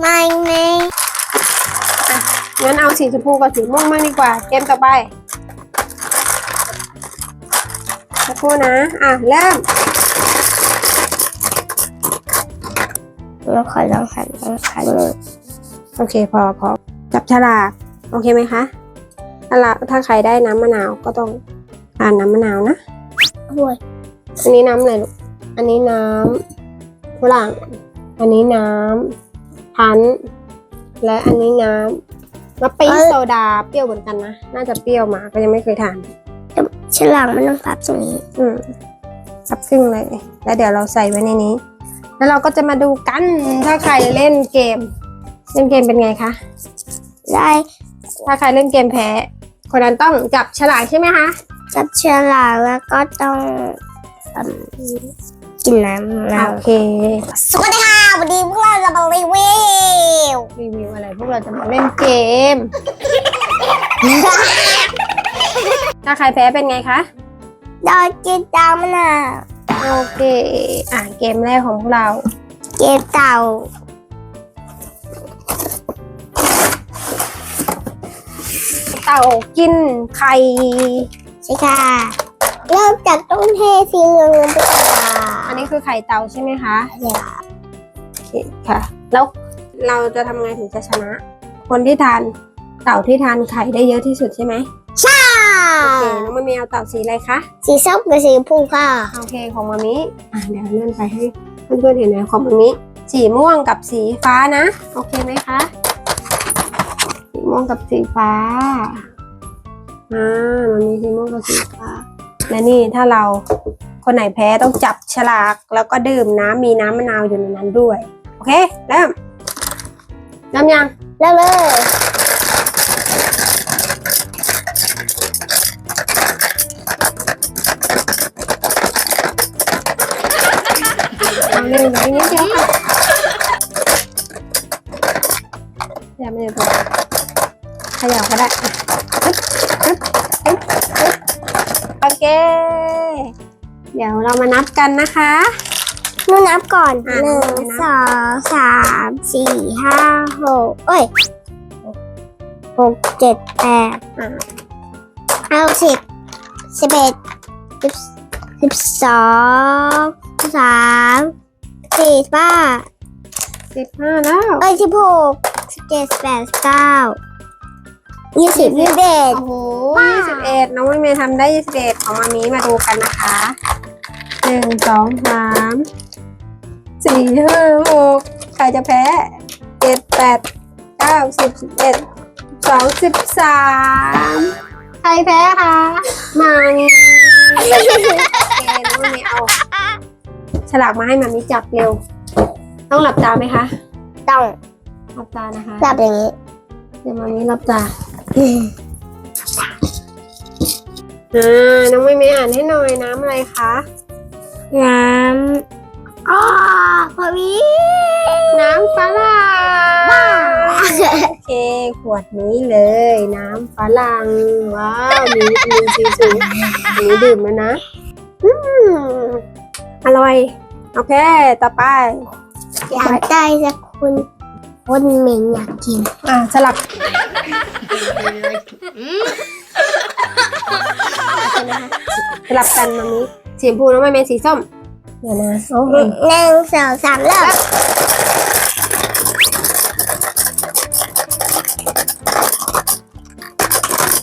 ไม่ไม่งั้นเอาสีชมพูกับสีม่วงมากดีกว่า เกมต่อไปสักครู่นะ อะ เริ่มเราขอลองหันลองหันเลยโอเค พอพอจับฉลากโอเคไหมคะถ้าละถ้าใครได้น้ำมะนาวก็ต้องทานน้ำมะนาวนะโอ้ยอันนี้น้ำอะไรลูก อันนี้น้ำฝรั่ง อันนี้น้ำ พันธุ์และอันนี้น้ำมะปี๊ดโซดาเปรี้ยวเหมือนกันนะ น่าจะเปรี้ยวมาก็ยังไม่เคยทานฉลามมันต้องพับตรงนี้ อืมซับซึ่งเลย แล้วเดี๋ยวเราใส่ไว้ในนี้ แล้วเราก็จะมาดูกันถ้าใครเล่นเกม เล่นเกมเป็นไงคะได้ถ้าใครเล่นเกมแพ้ คนนั้นต้องจับฉลากใช่ไหมคะ จับฉลามแล้วก็ต้องอืม กินน้ำเราโอเค สวัสดีค่ะวันนี้พวกเราจะมารีวิวรีวิวอะไรพวกเราจะมาเล่นเกม ถ้าใครแพ้เป็นไงคะดอยกินตามมะนาวโอเค อะเกมแรกของพวกเรา เกมเต่าเต่ากินไข่ใช่ค่ะเริ่มจากต้นเทสีเหลืองๆไปก่อน อันนี้คือไข่เต่าใช่ไหมคะใช่ค่ะโอเคค่ะ แล้วเราจะทำไงถึงจะชนะ คนที่ทานเต่าที่ทานไข่ได้เยอะที่สุดใช่ไหมใช่โอเคน้องมามีเอาเต่าสีอะไรคะสีส้มกับสีชมพูค่ะ โอเคของมามิอะเดี๋ยวเลื่อนไปให้เพื่อนๆเห็นหน่อยของมามิสีม่วงกับสีฟ้านะ โอเคไหมคะ สีม่วงกับสีฟ้าอ่ามันมีสีม่วงกับสีฟ้าและนี่ถ้าเรา คนไหนแพ้ต้องจับฉลาก แล้วก็ดื่มน้ำมีน้ำมะนาวอยู่ในนั้นด้วย โอเคเริ่มเริ่มยังเริ่มเลยเอาเร็วอีกนิดเดียวค่ะอย่าไม่ได้ตัวขยับก็ได้โอเค เดี๋ยวเรามานับกันนะคะหนูนับก่อนอะหนึ่งนับสองสามสี่ห้าหกเอ้ยหกเจ็ดแปดอะเก้าสิบสิบเอ็ดสิบสิบสองสิบสามสี่สิบห้าสิบห้าแล้วเอ้ยสิบหกสิบเจ็ดสิบแปดสิบเก้ายี่สิบยี่สิบเอ็ดโอ้โหยี่สิบเอ็ดน้องไม่เมย์ทำได้ยี่สิบเอ็ดของมามีมาดูกันนะคะ หนึ่งสองสามสี่ห้าหกใครจะแพ้เจ็ดแปดเก้าสิบสิบเอ็ดสองสิบสามใครแพ้คะมามีโอเคน้องไม่เมย์เอาฉลากมาให้มามีจับเร็ว ต้องหลับตาไหมคะ ต้องหลับตานะคะ จับอย่างนี้ เดี๋ยวมามีหลับตาอ่าน้องไม่ไม่อ่านให้หน่อยน้ำอะไรคะ น้ำอ๋อพอมีน้ำฝรั่งโอเค ขวดนี้เลย น้ำฝรั่ง ว้าวมีวิตามินซีสูงอันนี้ดื่มแล้วนะอืมอร่อย โอเค ต่อไป อยากได้สักคนคนเหม็นอยากกิน อ่าสลับสลับกันมามี สีชมพูน้องไม่เป็นสีส้ม เดี๋ยวนะโอ้ยหนึ่งสองสามเริ่ม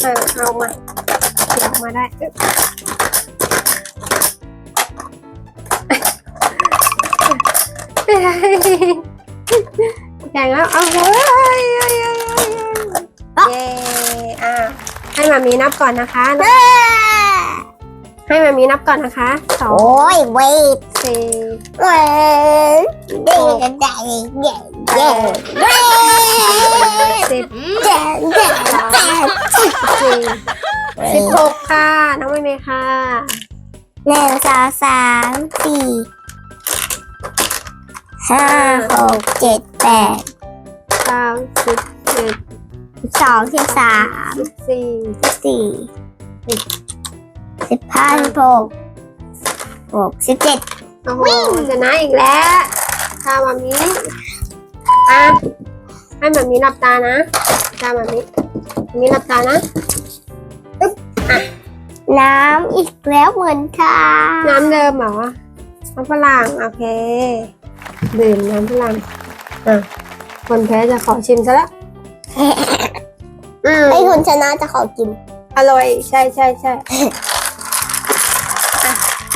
เออเอามาเดี๋ยวออกมาได้อึ๊บแข่งแล้ว เอาเลยเย้อะให้มามีนับก่อนนะคะ ให้มามีนับก่อนนะคะสองโอ้ยเวทสี่เว้ยเด็กกันได้เย่เย่เย่สิบเย่เย่แปดสี่สิบหกค่ะ น้องไม่เมย์ค่ะหนึ่งสองสามสี่ห้าหกเจ็ดแปดเก้าสิบเจ็ดสิบสองสิบสามสิบสี่สิบสี่สิบ สิบห้าสิบหกหกสิบเจ็ดโอ้โหชนะอีกแล้วค่ะมามีอะให้แบบนี้หลับตานะตาแบบนี้แบบนี้หลับตานะน้ำอีกแล้วเหมือนค่ะน้ำเดิมเหรอน้ำฝรั่งโอเคดื่มน้ำฝรั่งอะคนแพ้จะขอชิมซะแล้วอืมไอ้คนชนะจะขอกิน อร่อย ใช่ใช่ใช่อะ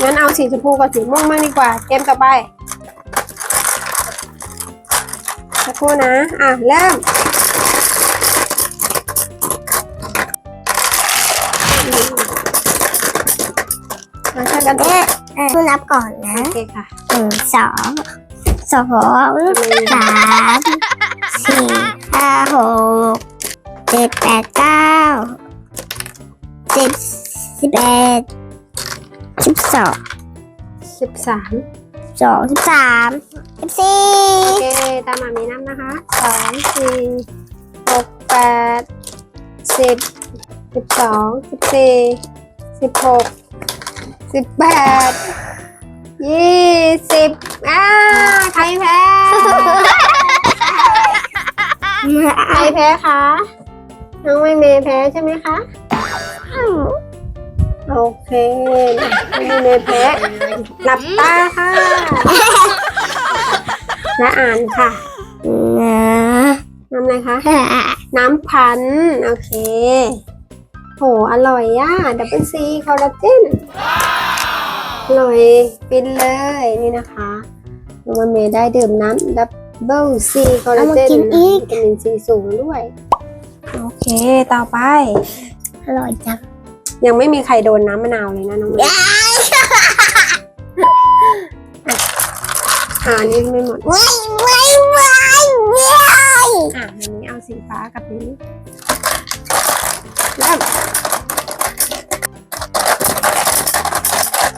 งั้นเอาสีชมพูกับสีม่วงบ้างดีกว่า เกมต่อไปสักครู่นะ อะ เริ่มอืมมาช่วยกันแม่คุณนับก่อนนะโอเคค่ะหนึ่งสองสองสามสี่ห้าหกเจ็ดแปดเก้าสิบสิบเอ็ด สิบสองสิบสามสองสิบสามสิบสี่โอเคตามมามีน้ำนะคะสองสี่หกแปดสิบสิบสองสิบสี่สิบหกสิบแปดยี่สิบอ่าใครแพ้ ใครแพ้คะน้องไม่เมย์แพ้ใช่ไหมคะ โอเคน้องไม่เมย์แพ้หลับตาค่ะ และอ่านค่ะนะน้ำอะไรคะ น้ำพันธุ์โอเค โห อร่อยอะดับเบิลซีคอลลาเจนอร่อยฟินเลย นี่นะคะน้องเมย์ได้ดื่มน้ำดับเบิลซีคอลลาเจนวิตามินซีสูงด้วย โอเค ต่อไป อร่อยจัง ยังไม่มีใครโดนน้ำมะนาวเลยนะน้องเมย์อ่านี่ไม่หมดว้ายว้ายว้ายว้ายอะอันนี้เอาสีฟ้ากับนี้เริ่ม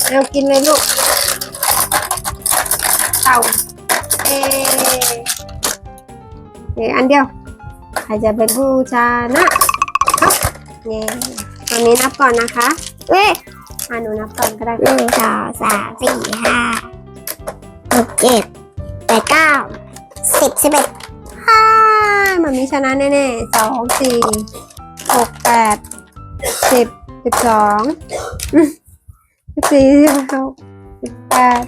เอากินเลยลูก เต่าเอเดี๋ยวอันเดียว ใครจะเป็นผู้ชนะครับเย่ต อนนี้นับก่อนนะคะเว้ยอ่าหนูนับก่อนก็ได้หนึ่งสองสามสี่ห้าหกเจ็ดแปดเก้าสิบสิบเอ็ดฮ่ามันมีชนะแน่ๆสองสี่หกแปดสิบสิบสองอืมสิบสี่สิบหกสิบแปด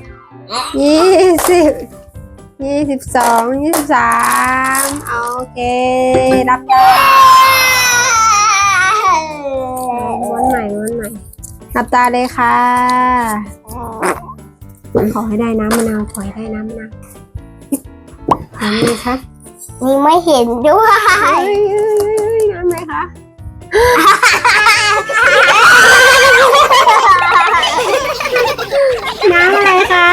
ยี่สิบยี่สิบสองยี่สิบสามโอเครับได้ม้วน ใหม่ม้วนใหม่รับตาเลยค่ะ ขอให้ได้น้ำมะนาวขอให้ได้น้ำมะนาวทำเลยคะนี่ไม่เห็นด้วยเฮ้ยเฮ้ยเฮ้ยน้ำไหมคะน้ำอะไรคะ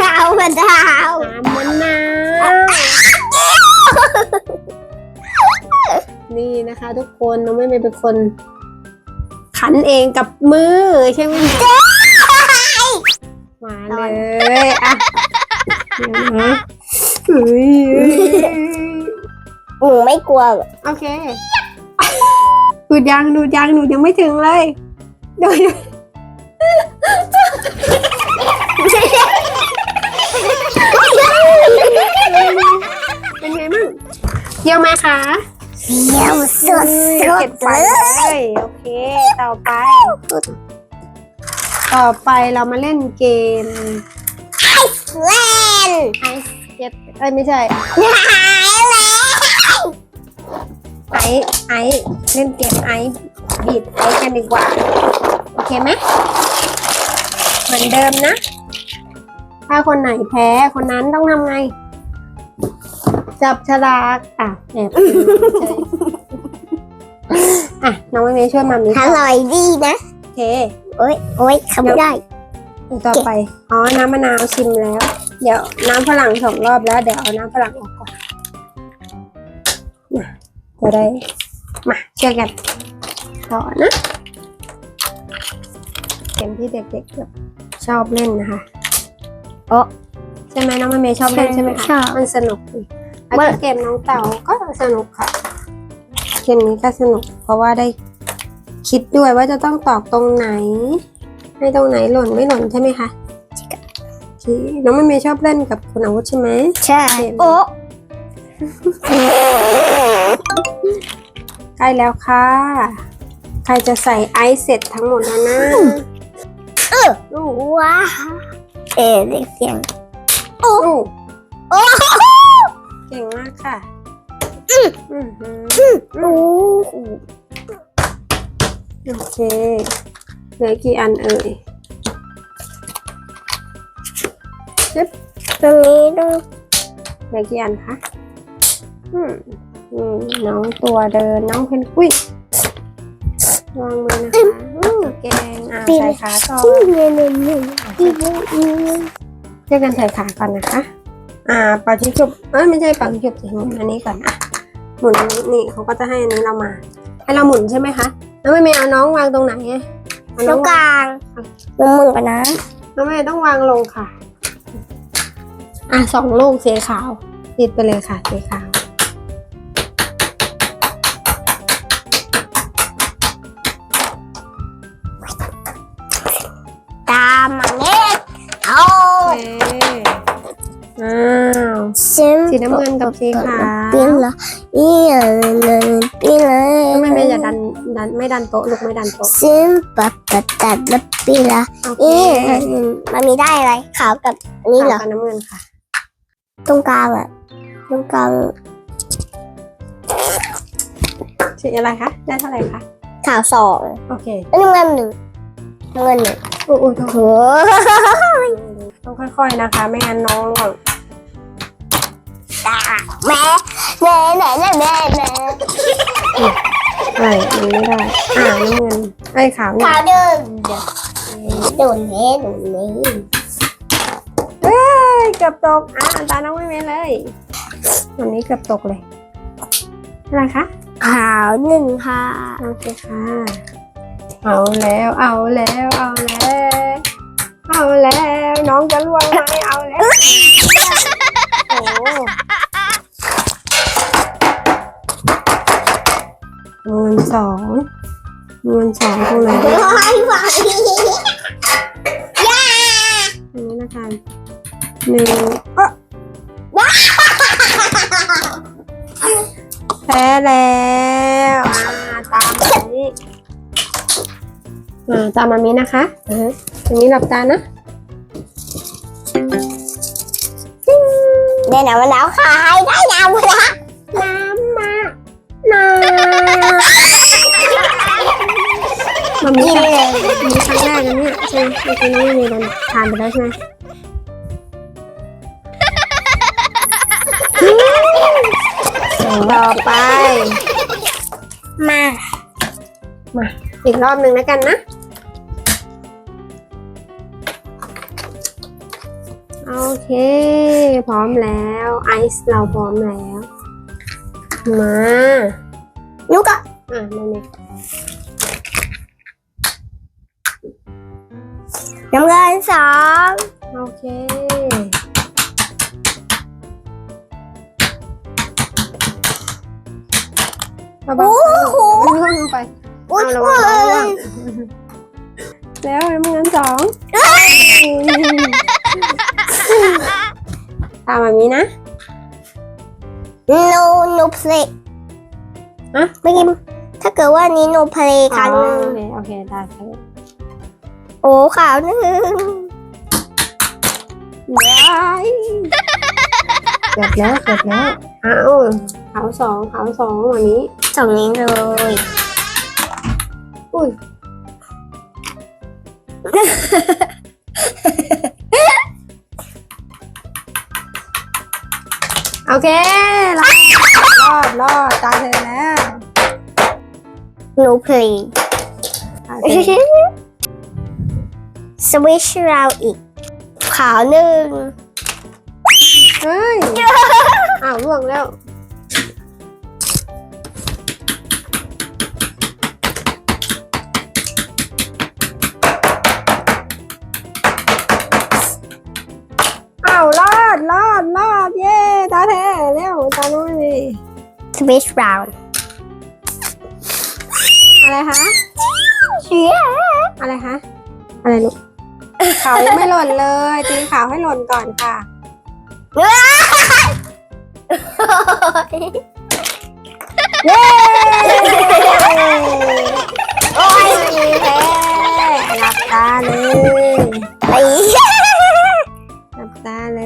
เรากระดาวน้ำมะนาวนี่นะคะ ทุกคนน้องไม่เป็นคน ขันเองกับมือใช่ไหมคะมาเลยอะเดี๋ยวนะเฮ้ยเฮ้ยเฮ้ยหนูไม่กลัวโอเคดูดยังดูดยังหนูยังไม่ถึงเลยดูดเป็นไงบ้างเที่ยวไหมคะ เยี่ยมสุดเก็บๆไปเลเลยยโอเคต่อไป ต่อไปเรามาเล่นเกมเล่นไอซ์เก็บเอ้ยไม่ใช่หายแล้วไอซ์ไอซ์เล่นเกมไอซ์บีดไอซ์กันดีกว่า โอเคไหมเหมือนเดิมนะ ถ้าคนไหนแพ้คนนั้นต้องทำไง จับฉลากอะแอบอะ น้องไม่เมย์ช่วยมามีอร่อยดีนะโอ เคโอ้ยโอ้ยทำไม่ได้ต่อไป อ๋อ น้ำมะนาวชิมแล้ว เดี๋ยวน้ำฝรั่งสองรอบแล้วเดี๋ยวเอาน้ำฝรั่งออกก่อนมาจะได้ มาช่วยกันต่อนะเกมที่เด็กๆแบบชอบเล่นนะคะโอ๊ะใช่ไหมน้องเมย์ชอบเล่นใช่ไหมชอคะบมันสนุกดีแล้วเมื่ก็อเกมน้องเต่าก็สนุกค่ะ เกมนี้ก็สนุกเพราะว่าได้ คิดด้วยว่าจะต้องตอกตรงไหน ให้ตรงไหนหล่นไม่หล่นใช่ไหมคะโอเคน้องไม่เมย์ชอบเล่นกับคุณอาวุธใช่ไหมใช่โอ้ใกล้แล้วค่ะ ใครจะใส่ไอซ์เสร็จทั้งหมดแล้วนะเออว้าเอ๋เด็กเสียงโอ้โอ้เก่งมากค่ะ อือหือโอ้ โอเคเหลือกี่อันเอ่ยตรงนี้ต้องเหลือกี่อันคะอืมอืมน้องตัวเดินน้องเพนกวินวางมือนะคะอืมเก่งอ่าใส่ขาก่อนที่เรียนเรียนเรียนที่เรียนเรียนช่วยกันใส่ขาก่อนนะคะ อ่าปาชิจุบเอ้ยไม่ใช่ปาชิจุบสิหมุนอันนี้ก่อนอะหมุนอันนี้นี่เขาก็จะให้อันนี้เรามา ให้เราหมุนใช่ไหมคะ แล้วไม่เมย์เอาน้องวางตรงไหนอะเอาตน้รองงกวางลางลงมือกันนะน้องเมย์ต้องวางลงค่ะ อะสองลูกสีขาวติดไปเลยค่ะสีขาวาวซิมสีน้ำเงินกับสีขาวปิ้นละอีเลยปิ้นเลยน้องเมย์อย่าดันดันไม่ดันโต๊ะลูกไม่ดันโต๊ะซิมปับปับตัดละปิ้นละโอเคอีมันมีได้อะไรขาวกับอันนี้เหรอขาวกับน้ำเงินค่ะ ตรงกลางอะตรงกลางสีอะไรคะได้เท่าไหร่คะขาวสองโอเคน้ำเงินหนึ่งน้ำเงินหนึ่งโอ้โหโทษโหต้องค่อยๆนะคะ ไม่งั้นน้องหล่น ตาแม่แม่แม่แม่แม่แม่ใช่มันไม่ได้ อ่าน้ำเงินไอ้ยขาวเนี่ขายวเดินโดนเนี้โดนนี้เอ้ยเกือบตก อ่าตาน้องไม่เมย์เลยวันนี้เกือบตกเลยอะไรคะ ขาวหนึ่งค่ะ โอเคค่ะ เอาแล้ว เอาแล้ว เอาแล้ว เอาแล้ว น้องจะล่วงไหมเอาแล้ว โอ้ สองเงินสองตรงไหนดีว้ายว้ายอันนี้นะคะหนึ่งเอ๊ะแพ้แล้วอ่าตามมานี้อ่าตามมามีนะคะเออตรงนี้หลับตานะได้น้ำมะนาวขายได้น้ำมะนาว นี้เลยมีครั้งแรกนะเนี่ใช่ไหมเมื่อกี้น้องไม่มีโดนทานไปแล้วใช่ไหมต่อไป มา มา อีกรอบหนึ่งแล้วกันนะโอเค พร้อมแล้วไอซ์เราพร้อมแล้ว มาลูกอะอะมาเนี่ย น้ำเงินสองโอเค เบาโอ้ๆโหไม่ต้องลงไปอุ้ยเอาระเว้วังระวังยแล้วน้ำเงินสองตามแบบนี้นะโนโนเพลย์ฮะ ไม่กินถ้าเกิดว่านี้โนเพลย์ครั้งหนึ่งโอเคโอเคได้ครับโอ้ขาวหนึ่งว้ายเกือบแล้วเกือบแล้วอ้าวขาวสองขาวสองวันนี้สองนี้เลยอุ้ยโอเครอดรอดรอดตายเธอแล้วโนเพลย์โอเค สวิชเราอีก ขาวหนึ่งเฮ้ยอ้าวล่วงแล้ว อ้าวรอดรอดรอดเย้ตาแท้เร็วตาน้อยนี่สวิชเราอะไรคะเชียอะไรคะ อะไรลูกขาวยังไม่หล่นเลยตีขาวให้หล่นก่อนค่ะ เย้โอ้ยแพ้หลับตาเลยไปหลับตาเล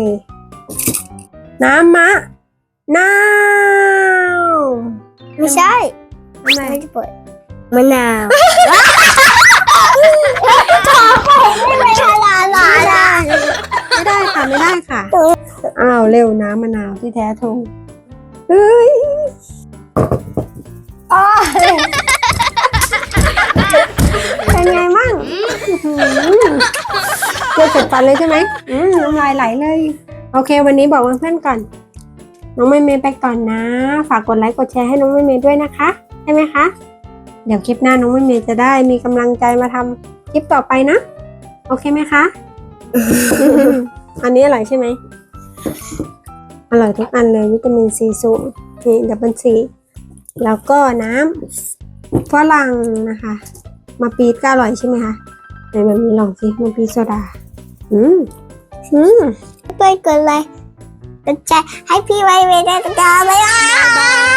ย น้ำมะนาวไม่ใช่ทำไม ไม่ได้เปิดมะนาว ไม่ใช่ลาลาลาไม่ได้ค่ะไม่ได้ค่ะ อ้าวเร็วน้ำมะนาวที่แท้ทงเฮ้ยอ้าวเป็นไงมั่งเจอเสร็จฟันเลยใช่ไหมอืมน้ำลายไหลเลย โอเค วันนี้บอกเพื่อนก่อน น้องเมย์เมย์ไปก่อนนะ ฝากกดไลค์กดแชร์ให้น้องเมย์เมย์ด้วยนะคะ ใช่ไหมคะ เดี๋ยวคลิปหน้าน้องเมย์เมย์จะได้มีกำลังใจมาทำคลิปต่อไปนะ โอเคไหมคะ อันนี้อร่อยใช่ไหม อร่อยทุกอันเลยวิตามินซีสูงนี่ดับเบิลซีแล้วก็น้ำฝรั่งนะคะ มาปีดก็อร่อยใช่ไหมคะไหนแบบนี้ลองสิมาปีดโซดา อืม อืมเพื่อนกดไลค์กดแชร์ให้พี่ไว้เวได้ตะกร้าบ๊ายบาย